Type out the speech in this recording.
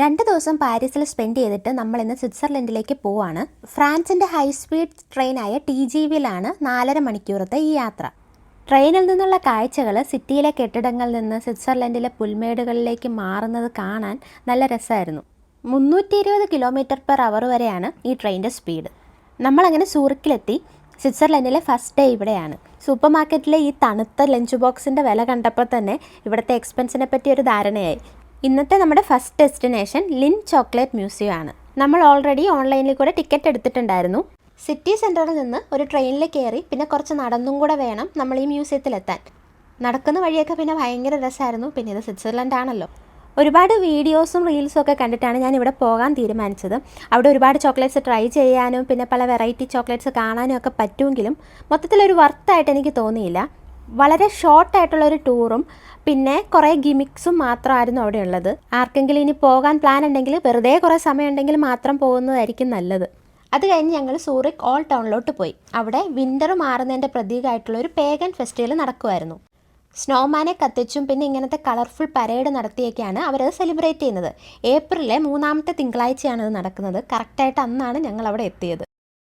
രണ്ട് ദിവസം പാരീസിൽ സ്പെൻഡ് ചെയ്തിട്ട് നമ്മൾ ഇന്ന് സ്വിറ്റ്സർലൻഡിലേക്ക് പോവാണ്. ഫ്രാൻസിന്റെ ഹൈ സ്പീഡ് ട്രെയിനായ ടി ജി വിയിലാണ് നാലര മണിക്കൂറത്തെ ഈ യാത്ര. ട്രെയിനിൽ നിന്നുള്ള കാഴ്ചകൾ സിറ്റിയിലെ കെട്ടിടങ്ങളിൽ നിന്ന് സ്വിറ്റ്സർലൻഡിലെ പുൽമേടുകളിലേക്ക് മാറുന്നത് കാണാൻ നല്ല രസമായിരുന്നു. മുന്നൂറ്റി ഇരുപത് കിലോമീറ്റർ പെർ അവർ വരെയാണ് ഈ ട്രെയിനിന്റെ സ്പീഡ് നമ്മളങ്ങനെ സൂറിക്കിലെത്തി. സ്വിറ്റ്സർലൻഡിലെ ഫസ്റ്റ് ഡേ ഇവിടെയാണ്. സൂപ്പർ മാർക്കറ്റിലെ ഈ തണുത്ത ലഞ്ച് ബോക്സിന്റെ വില കണ്ടപ്പോൾ തന്നെ ഇവിടുത്തെ എക്സ്പെൻസിനെ പറ്റി ഒരു ധാരണയായി. ഇന്നത്തെ നമ്മുടെ first destination Lindt chocolate museum ആണ്. നമ്മൾ ഓൾറെഡി ഓൺലൈനിൽ കൂടെ ടിക്കറ്റ് എടുത്തിട്ടുണ്ടായിരുന്നു. സിറ്റി സെന്ററിൽ നിന്ന് ഒരു ട്രെയിനിൽ കയറി പിന്നെ കുറച്ച് നടന്നും കൂടെ വേണം നമ്മൾ ഈ മ്യൂസിയത്തിലെത്താൻ നടക്കുന്ന വഴിയൊക്കെ പിന്നെ ഭയങ്കര രസമായിരുന്നു പിന്നെ ഇത് സ്വിറ്റ്സർലൻഡ് ആണല്ലോ. ഒരുപാട് വീഡിയോസും റീൽസും ഒക്കെ കണ്ടിട്ടാണ് ഞാൻ ഇവിടെ പോകാൻ തീരുമാനിച്ചത്. അവിടെ ഒരുപാട് ചോക്ലേറ്റ്സ് ട്രൈ ചെയ്യാനും പിന്നെ പല വെറൈറ്റി ചോക്ലേറ്റ്സ് കാണാനും ഒക്കെ പറ്റുമെങ്കിലും മൊത്തത്തിലൊരു വർത്തായിട്ട് എനിക്ക് തോന്നിയില്ല. വളരെ ഷോർട്ടായിട്ടുള്ള ഒരു ടൂറും പിന്നെ കുറേ ഗിമിക്സും മാത്രമായിരുന്നു അവിടെ ഉള്ളത്. ആർക്കെങ്കിലും ഇനി പോകാൻ പ്ലാൻ ഉണ്ടെങ്കിൽ വെറുതെ കുറേ സമയം ഉണ്ടെങ്കിൽ മാത്രം പോകുന്നതായിരിക്കും നല്ലത്. അത് കഴിഞ്ഞ് ഞങ്ങൾ സൂറിക് ഓൾ ടൗണിലോട്ട് പോയി. അവിടെ വിന്റർ മാറുന്നതിന്റെ പ്രതീകമായിട്ടുള്ള ഒരു പേഗൻ ഫെസ്റ്റിവൽ നടക്കുമായിരുന്നു. സ്നോമാനെ കത്തിച്ചും പിന്നെ ഇങ്ങനത്തെ കളർഫുൾ പരേഡ് നടത്തിയൊക്കെയാണ് അവരത് സെലിബ്രേറ്റ് ചെയ്യുന്നത്. ഏപ്രിലെ മൂന്നാമത്തെ തിങ്കളാഴ്ചയാണ് അത് നടക്കുന്നത്. കറക്റ്റായിട്ട് അന്നാണ് ഞങ്ങൾ അവിടെ എത്തിയത്.